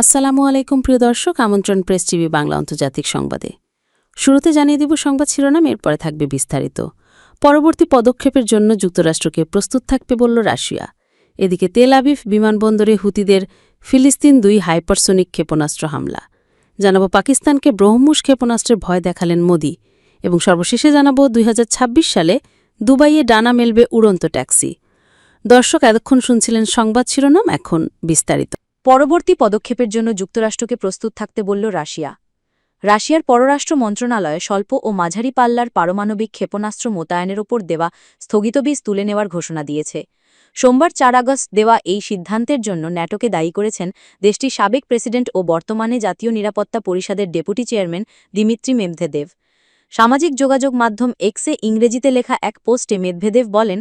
আসসালামু আলাইকুম, প্রিয় দর্শক। আমন্ত্রণ প্রেস টিভি বাংলা আন্তর্জাতিক সংবাদে। শুরুতে জানিয়ে দিব সংবাদ শিরোনাম, এরপরে থাকবে বিস্তারিত। পরবর্তী পদক্ষেপের জন্য যুক্তরাষ্ট্রকে প্রস্তুত থাকবে বলল রাশিয়া। এদিকে তেল আবিব বিমানবন্দরে হুতিদের ফিলিস্তিন দুই হাইপারসোনিক ক্ষেপণাস্ত্র হামলা। জানাব পাকিস্তানকে ব্রহ্মুস ক্ষেপণাস্ত্রের ভয় দেখালেন মোদি এবং সর্বশেষে জানাব দুই হাজার ছাব্বিশ সালে দুবাইয়ে ডানা মেলবে উড়ন্ত ট্যাক্সি। দর্শক, এতক্ষণ শুনছিলেন সংবাদ শিরোনাম, এখন বিস্তারিত। পরবর্তী পদক্ষেপের জন্য যুক্তরাষ্ট্রকে প্রস্তুত থাকতে বলল রাশিয়া। রাশিয়ার পররাষ্ট্র মন্ত্রণালয় স্বল্প ও মাঝারি পাল্লার পারমাণবিক ক্ষেপণাস্ত্র মোতায়েনের ওপর দেওয়া স্থগিতবীজ তুলে নেওয়ার ঘোষণা দিয়েছে। সোমবার চার আগস্ট দেওয়া এই সিদ্ধান্তের জন্য ন্যাটোকে দায়ী করেছেন দেশটির সাবেক প্রেসিডেন্ট ও বর্তমানে জাতীয় নিরাপত্তা পরিষদের ডেপুটি চেয়ারম্যান দিমিত্রি মেমভেদেভ সামাজিক যোগাযোগ মাধ্যম এক্সে ইংরেজিতে লেখা এক পোস্টে মেদভেদেভ বলেন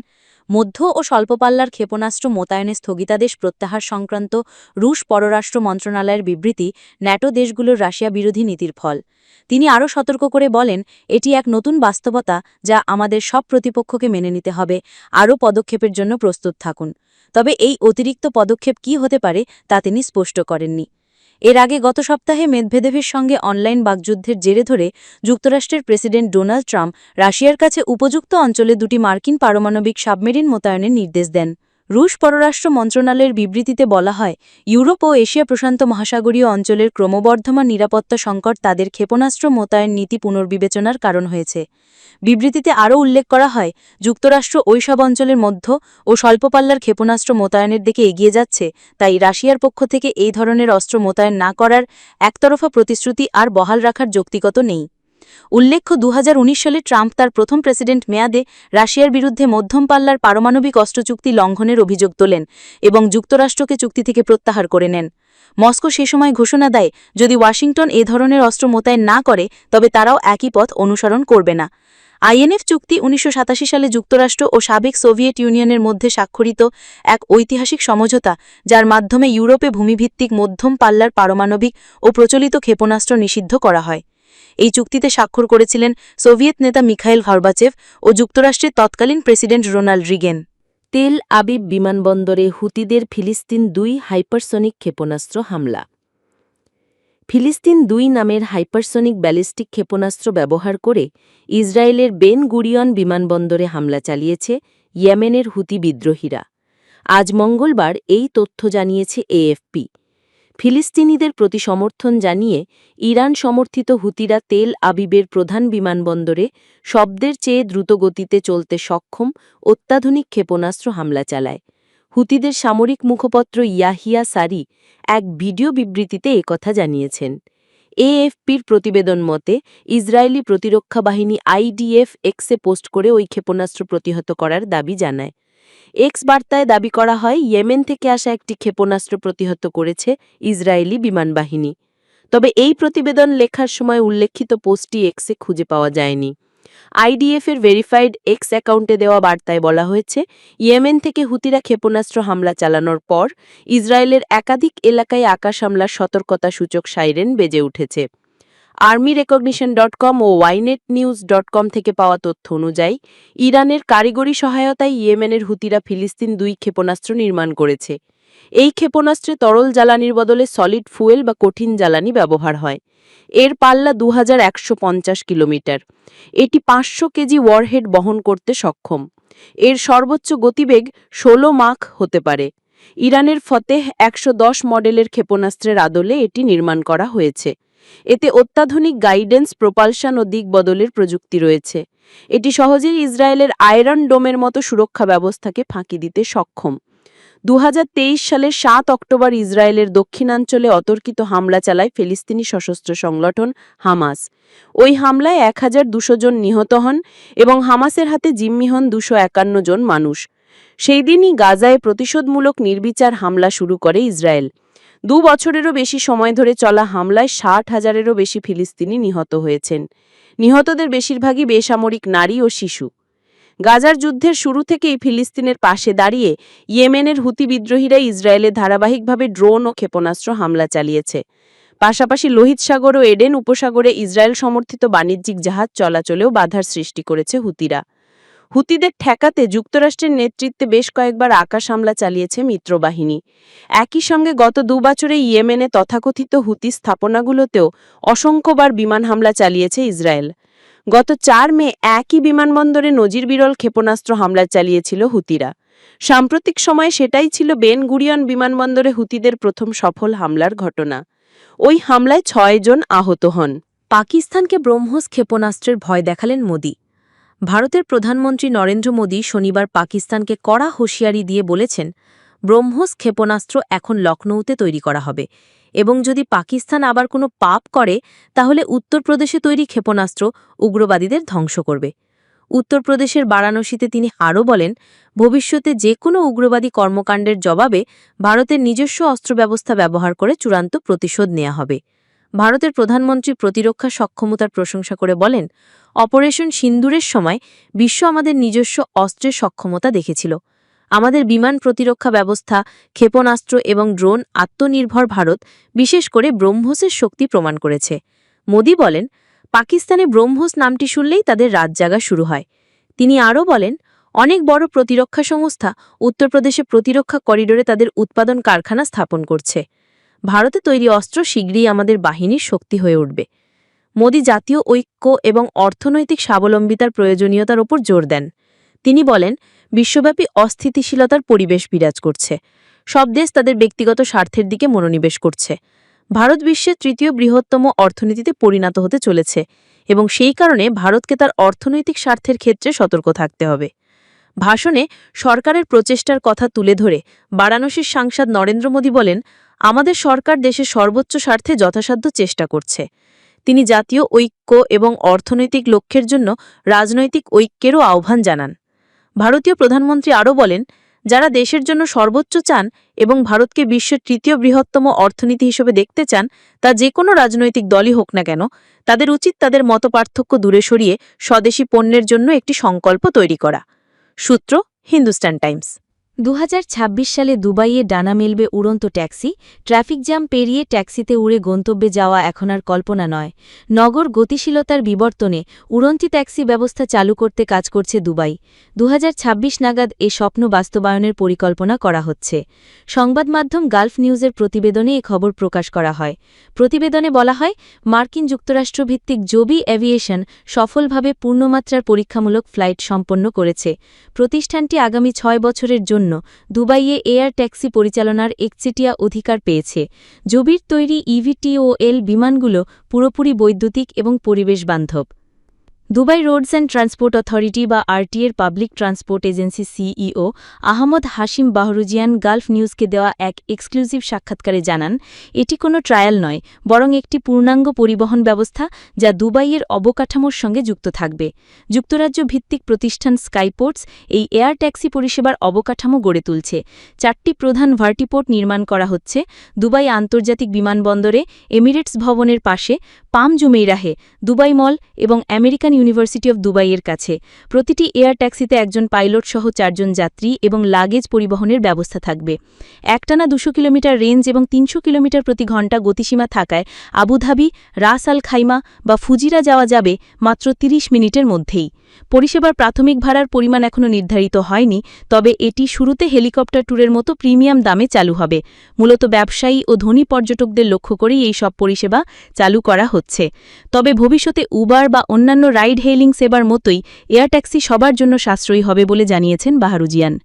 মধ্য ও স্বল্পপাল্লার ক্ষেপণাস্ত্র মোতায়েনে স্থগিতাদেশ প্রত্যাহার সংক্রান্ত রুশ পররাষ্ট্র মন্ত্রণালয়ের বিবৃতি ন্যাটো দেশগুলোর রাশিয়া বিরোধী নীতির ফল। তিনি আরও সতর্ক করে বলেন, এটি এক নতুন বাস্তবতা যা আমাদের সব প্রতিপক্ষকে মেনে নিতে হবে, আরও পদক্ষেপের জন্য প্রস্তুত থাকুন। তবে এই অতিরিক্ত পদক্ষেপ কি হতে পারে তা তিনি স্পষ্ট করেননি। এর আগে গত সপ্তাহে মেদভেদেভের সঙ্গে অনলাইন বাগযুদ্ধের জেরে ধরে যুক্তরাষ্ট্রের প্রেসিডেন্ট ডোনাল্ড ট্রাম্প রাশিয়ার কাছে উপযুক্ত অঞ্চলে দুটি মার্কিন পারমাণবিক সাবমেরিন মোতায়েনের নির্দেশ দেন। রুশ পররাষ্ট্র মন্ত্রণালয়ের বিবৃতিতে বলা হয়, ইউরোপ ও এশিয়া প্রশান্ত মহাসাগরীয় অঞ্চলের ক্রমবর্ধমান নিরাপত্তা সংকট তাদের ক্ষেপণাস্ত্র মোতায়েন নীতি পুনর্বিবেচনার কারণ হয়েছে। বিবৃতিতে আরও উল্লেখ করা হয়, যুক্তরাষ্ট্র ওইসব অঞ্চলের মধ্য ও স্বল্পপাল্লার ক্ষেপণাস্ত্র মোতায়েনের দিকে এগিয়ে যাচ্ছে, তাই রাশিয়ার পক্ষ থেকে এই ধরনের অস্ত্র মোতায়েন না করার একতরফা প্রতিশ্রুতি আর বহাল রাখার যৌক্তিকত নেই। উল্লেখ্য দু হাজার উনিশ সালে ট্রাম্প তার প্রথম প্রেসিডেন্ট মেয়াদে রাশিয়ার বিরুদ্ধে মধ্যম পাল্লার পারমাণবিক অস্ত্র চুক্তি লঙ্ঘনের অভিযোগ তোলেন এবং যুক্তরাষ্ট্রকে চুক্তি থেকে প্রত্যাহার করে নেন। মস্কো সে সময় ঘোষণা দেয়, যদি ওয়াশিংটন এ ধরনের অস্ত্র মোতায়েন না করে, তবে তারাও একই পথ অনুসরণ করবে না। আইএনএফ চুক্তি উনিশশো সাতাশি সালে যুক্তরাষ্ট্র ও সাবেক সোভিয়েত ইউনিয়নের মধ্যে স্বাক্ষরিত এক ঐতিহাসিক সমঝোতা, যার মাধ্যমে ইউরোপে ভূমিভিত্তিক মধ্যম পাল্লার পারমাণবিক ও প্রচলিত ক্ষেপণাস্ত্র নিষিদ্ধ করা হয়। এই চুক্তিতে স্বাক্ষর করেছিলেন সোভিয়েত নেতা মিখাইল ভার্বাচেভ ও যুক্তরাষ্ট্রের তৎকালীন president Ronald Reagan. Tel Aviv বিমানবন্দরে হুতিদের ফিলিস্তিন দুই হাইপারসনিক ক্ষেপণাস্ত্র হামলা। ফিলিস্তিন দুই নামের হাইপারসনিক ব্যালিস্টিক ক্ষেপণাস্ত্র ব্যবহার করে ইসরায়েলের বেন গুরিয়ন বিমানবন্দরে হামলা চালিয়েছে ইয়েমেনের হুতি বিদ্রোহীরা। আজ মঙ্গলবার এই তথ্য জানিয়েছে এএফপি। ফিলিস্তিনিদের প্রতি সমর্থন জানিয়ে ইরান সমর্থিত হুতিরা তেল আবিবের প্রধান বিমানবন্দরে শব্দের চেয়ে দ্রুতগতিতে চলতে সক্ষম অত্যাধুনিক ক্ষেপণাস্ত্র হামলা চালায়। হুতিদের সামরিক মুখপত্র ইয়াহিয়া সারি এক ভিডিও বিবৃতিতে একথা জানিয়েছেন। এএফপির প্রতিবেদন মতে, ইসরায়েলি প্রতিরক্ষা বাহিনী আইডিএফ এক্সে পোস্ট করে ওই ক্ষেপণাস্ত্র প্রতিহত করার দাবি জানায়। এক্স বার্তায় দাবি করা হয়, ইয়েমেন থেকে আসা একটি ক্ষেপণাস্ত্র প্রতিহত করেছে ইসরায়েলি বিমানবাহিনী তবে এই প্রতিবেদন লেখার সময় উল্লেখিত পোস্টটি এক্সে খুঁজে পাওয়া যায়নি। আইডিএফের ভেরিফাইড এক্স অ্যাকাউন্টে দেওয়া বার্তায় বলা হয়েছে, ইয়েমেন থেকে হুতিরা ক্ষেপণাস্ত্র হামলা চালানোর পর ইসরায়েলের একাধিক এলাকায় আকাশ হামলার সতর্কতা সূচক সাইরেন বেজে উঠেছে। আর্মি রেকগনিশন ডট কম ও ওয়াইনেট নিউজ ডট কম থেকে পাওয়া তথ্য অনুযায়ী, ইরানের কারিগরি সহায়তায় ইয়েমেনের হুতিরা ফিলিস্তিন দুই ক্ষেপণাস্ত্র নির্মাণ করেছে। এই ক্ষেপণাস্ত্রে তরল জ্বালানির বদলে সলিড ফুয়েল বা কঠিন জ্বালানি ব্যবহার হয়। এর পাল্লা দু হাজার একশো পঞ্চাশ কিলোমিটার। এটি পাঁচশো কেজি ওয়ারহেড বহন করতে সক্ষম। এর সর্বোচ্চ গতিবেগ ১৬ মাখ হতে পারে। ইরানের ফতেহ একশো দশ মডেলের ক্ষেপণাস্ত্রের আদলে এটি নির্মাণ করা হয়েছে। এতে অত্যাধুনিক গাইডেন্স, প্রপালশন ও দিক বদলের প্রযুক্তি রয়েছে। এটি সহজেই ইসরায়েলের আয়রন ডোমের মতো সুরক্ষা ব্যবস্থাকে ফাঁকি দিতে সক্ষম। দু সালের সাত অক্টোবর ইসরায়েলের দক্ষিণাঞ্চলে অতর্কিত হামলা চালায় ফিলিস্তিনি সশস্ত্র সংগঠন হামাস। ওই হামলায় এক জন নিহত হন এবং হামাসের হাতে জিম্মি হন দুশো জন মানুষ। সেই দিনই গাজায় প্রতিশোধমূলক নির্বিচার হামলা শুরু করে ইসরায়েল। দু বছরেরও বেশি সময় ধরে চলা হামলায় ষাট হাজারেরও বেশি ফিলিস্তিনি নিহত হয়েছেন। নিহতদের বেশিরভাগই বেসামরিক নারী ও শিশু। গাজার যুদ্ধের শুরু থেকেই ফিলিস্তিনের পাশে দাঁড়িয়ে ইয়েমেনের হুতি বিদ্রোহীরা ইসরায়েলে ধারাবাহিকভাবে ড্রোন ও ক্ষেপণাস্ত্র হামলা চালিয়েছে। পাশাপাশি লোহিত সাগর ও এডেন উপসাগরে ইসরায়েল সমর্থিত বাণিজ্যিক জাহাজ চলাচলেও বাধার সৃষ্টি করেছে হুতিরা। হুতিদের ঠেকাতে যুক্তরাষ্ট্রের নেতৃত্বে বেশ কয়েকবার আকাশ হামলা চালিয়েছে মিত্রবাহিনী। একই সঙ্গে গত দুবছরে ইয়েমেনে তথাকথিত হুতি স্থাপনাগুলোতেও অসংখ্যবার বিমান হামলা চালিয়েছে ইসরায়েল। গত চার মে একই বিমানবন্দরে নজিরবিরল ক্ষেপণাস্ত্র হামলা চালিয়েছিল হুতিরা। সাম্প্রতিক সময়ে সেটাই ছিল বেন গুরিয়ন বিমানবন্দরে হুতিদের প্রথম সফল হামলার ঘটনা। ওই হামলায় ছয়জন আহত হন। পাকিস্তানকে ব্রহ্মস ক্ষেপণাস্ত্রের ভয় দেখালেন মোদি। ভারতের প্রধানমন্ত্রী নরেন্দ্র মোদী শনিবার পাকিস্তানকে কড়া হুঁশিয়ারি দিয়ে বলেছেন, ব্রহ্মোস ক্ষেপণাস্ত্র এখন লখনৌতে তৈরি করা হবে। এবং যদি পাকিস্তান আবার কোনো পাপ করে, তাহলে উত্তরপ্রদেশে তৈরি ক্ষেপণাস্ত্র উগ্রবাদীদের ধ্বংস করবে। উত্তরপ্রদেশের বারাণসীতে তিনি আরও বলেন, ভবিষ্যতে যে কোনো উগ্রবাদী কর্মকাণ্ডের জবাবে ভারতের নিজস্ব অস্ত্র ব্যবস্থা ব্যবহার করে চূড়ান্ত প্রতিশোধ নেওয়া হবে। ভারতের প্রধানমন্ত্রী প্রতিরক্ষা সক্ষমতার প্রশংসা করে বলেন, অপারেশন সিন্দুরের সময় বিশ্ব আমাদের নিজস্ব অস্ত্রের সক্ষমতা দেখেছিল। আমাদের বিমান প্রতিরক্ষা ব্যবস্থা, ক্ষেপণাস্ত্র এবং ড্রোন আত্মনির্ভর ভারত বিশেষ করে ব্রহ্মোসের শক্তি প্রমাণ করেছে। মোদি বলেন, পাকিস্তানে ব্রহ্মোস নামটি শুনলেই তাদের রাত জাগা শুরু হয়। তিনি আরও বলেন, অনেক বড় প্রতিরক্ষা সংস্থা উত্তরপ্রদেশে প্রতিরক্ষা করিডোরে তাদের উৎপাদন কারখানা স্থাপন করছে। ভারতে তৈরি অস্ত্র শীঘ্রই আমাদের বাহিনীর শক্তি হয়ে উঠবে। মোদি জাতীয় ঐক্য এবং অর্থনৈতিক স্বাবলম্বিতার প্রয়োজনীয়তার ওপর জোর দেন। তিনি বলেন, বিশ্বব্যাপী অস্থিতিশীলতার পরিবেশ বিরাজ করছে। সব দেশ তাদের ব্যক্তিগত স্বার্থের দিকে মনোনিবেশ করছে। ভারত বিশ্বের তৃতীয় বৃহত্তম অর্থনীতিতে পরিণত হতে চলেছে এবং সেই কারণে ভারতকে তার অর্থনৈতিক স্বার্থের ক্ষেত্রে সতর্ক থাকতে হবে। ভাষণে সরকারের প্রচেষ্টার কথা তুলে ধরে বারাণসীর সাংসদ নরেন্দ্র মোদী বলেন আমাদের সরকার দেশের সর্বোচ্চ স্বার্থে যথাসাধ্য চেষ্টা করছে। তিনি জাতীয় ঐক্য এবং অর্থনৈতিক লক্ষ্যের জন্য রাজনৈতিক ঐক্যেরও আহ্বান জানান। ভারতীয় প্রধানমন্ত্রী আরও বলেন, যারা দেশের জন্য সর্বোচ্চ চান এবং ভারতকে বিশ্বের তৃতীয় বৃহত্তম অর্থনীতি হিসেবে দেখতে চান, তা যে কোনো রাজনৈতিক দলই হোক না কেন, তাদের উচিত তাদের মতপার্থক্য দূরে সরিয়ে স্বদেশী পণ্যের জন্য একটি সংকল্প তৈরি করা। সূত্র, হিন্দুস্তান টাইমস। দু হাজার ছাব্বিশ সালে দুবাইয়ে ডানা মেলবে উড়ন্ত ট্যাক্সি, ট্রাফিক জ্যাম পেরিয়ে ট্যাক্সিতে উড়ে গন্তব্যে যাওয়া এখন আর কল্পনা নয়। নগর গতিশীলতার বিবর্তনে উড়ন্তি ট্যাক্সি ব্যবস্থা চালু করতে কাজ করছে দুবাই। দু হাজার ছাব্বিশ নাগাদ এ স্বপ্ন বাস্তবায়নের পরিকল্পনা করা হচ্ছে। সংবাদ মাধ্যম গালফ নিউজের প্রতিবেদনে এ খবর প্রকাশ করা হয়। প্রতিবেদনে বলা হয়, মার্কিন যুক্তরাষ্ট্রভিত্তিক জবি অ্যাভিয়েশন সফলভাবে পূর্ণমাত্রার পরীক্ষামূলক ফ্লাইট সম্পন্ন করেছে। প্রতিষ্ঠানটি আগামী ছয় বছরের জন্য দুবাইয়ে এয়ার ট্যাক্সি পরিচালনার একচেটিয়া অধিকার পেয়েছে। জবির তৈরি ইভিটিওএল বিমানগুলো পুরোপুরি বৈদ্যুতিক এবং পরিবেশ বান্ধব। Dubai roads and transport authority বা আরটিএর public transport agency CEO Ahmed Hashim Bahrozyan Gulf নিউজকে দেওয়া এক এক্সক্লুসিভ সাক্ষাৎকারে জানান, এটি কোনো ট্রায়াল নয়, বরং একটি পূর্ণাঙ্গ পরিবহন ব্যবস্থা যা দুবাইয়ের অবকাঠামোর সঙ্গে যুক্ত থাকবে। যুক্তরাজ্য ভিত্তিক প্রতিষ্ঠান স্কাইপোর্টস এই এয়ার ট্যাক্সি পরিষেবার অবকাঠামো গড়ে তুলছে। চারটি প্রধান ভার্টিপোর্ট নির্মাণ করা হচ্ছে, দুবাই আন্তর্জাতিক বিমানবন্দরে, এমিরেটস ভবনের পাশে, পাম জুমেইরাহে, দুবাই মল এবং আমেরিকান ইউনিভার্সিটি অব দুবাইয়ের কাছে। প্রতিটি এয়ার ট্যাক্সিতে একজন পাইলট সহ চারজন যাত্রী এবং লাগেজ পরিবহনের ব্যবস্থা থাকবে। একটানা দুশো কিলোমিটার রেঞ্জ এবং তিনশো কিলোমিটার প্রতি ঘণ্টা গতিসীমা থাকায় আবুধাবি, রাস আল খাইমা বা ফুজিরা যাওয়া যাবে মাত্র ৩০ মিনিটের মধ্যেই। পরিষেবার প্রাথমিক ভাড়ার পরিমাণ এখনও নির্ধারিত হয়নি, তবে এটি শুরুতে হেলিকপ্টার ট্যুরের মতো প্রিমিয়াম দামে চালু হবে। মূলত ব্যবসায়ী ও ধনী পর্যটকদের লক্ষ্য করেই এই সব পরিষেবা চালু করা হচ্ছে। তবে ভবিষ্যতে উবার বা অন্যান্য রাইড হেইলিং সেবার মতোই এয়ার ট্যাক্সি সবার জন্য সাশ্রয়ী হবে বলে জানিয়েছেন বাহারুজিয়ান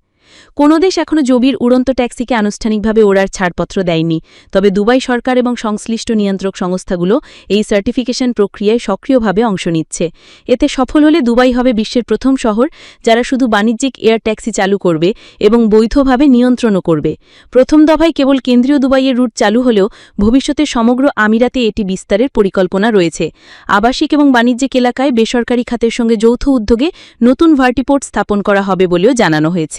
কোনো দেশ এখনও জবির উড়ন্ত ট্যাক্সিকে আনুষ্ঠানিকভাবে ওড়ার ছাড়পত্র দেয়নি। তবে দুবাই সরকার এবং সংশ্লিষ্ট নিয়ন্ত্রক সংস্থাগুলো এই সার্টিফিকেশন প্রক্রিয়ায় সক্রিয়ভাবে অংশ নিচ্ছে। এতে সফল হলে দুবাই হবে বিশ্বের প্রথম শহর যারা শুধু বাণিজ্যিক এয়ার ট্যাক্সি চালু করবে এবং বৈধভাবে নিয়ন্ত্রণও করবে। প্রথম দফায় কেবল কেন্দ্রীয় দুবাইয়ের রুট চালু হলেও ভবিষ্যতে সমগ্র আমিরাতে এটি বিস্তারের পরিকল্পনা রয়েছে। আবাসিক এবং বাণিজ্যিক এলাকায় বেসরকারি খাতের সঙ্গে যৌথ উদ্যোগে নতুন ভার্টিপোর্ট স্থাপন করা হবে বলেও জানানো হয়েছে।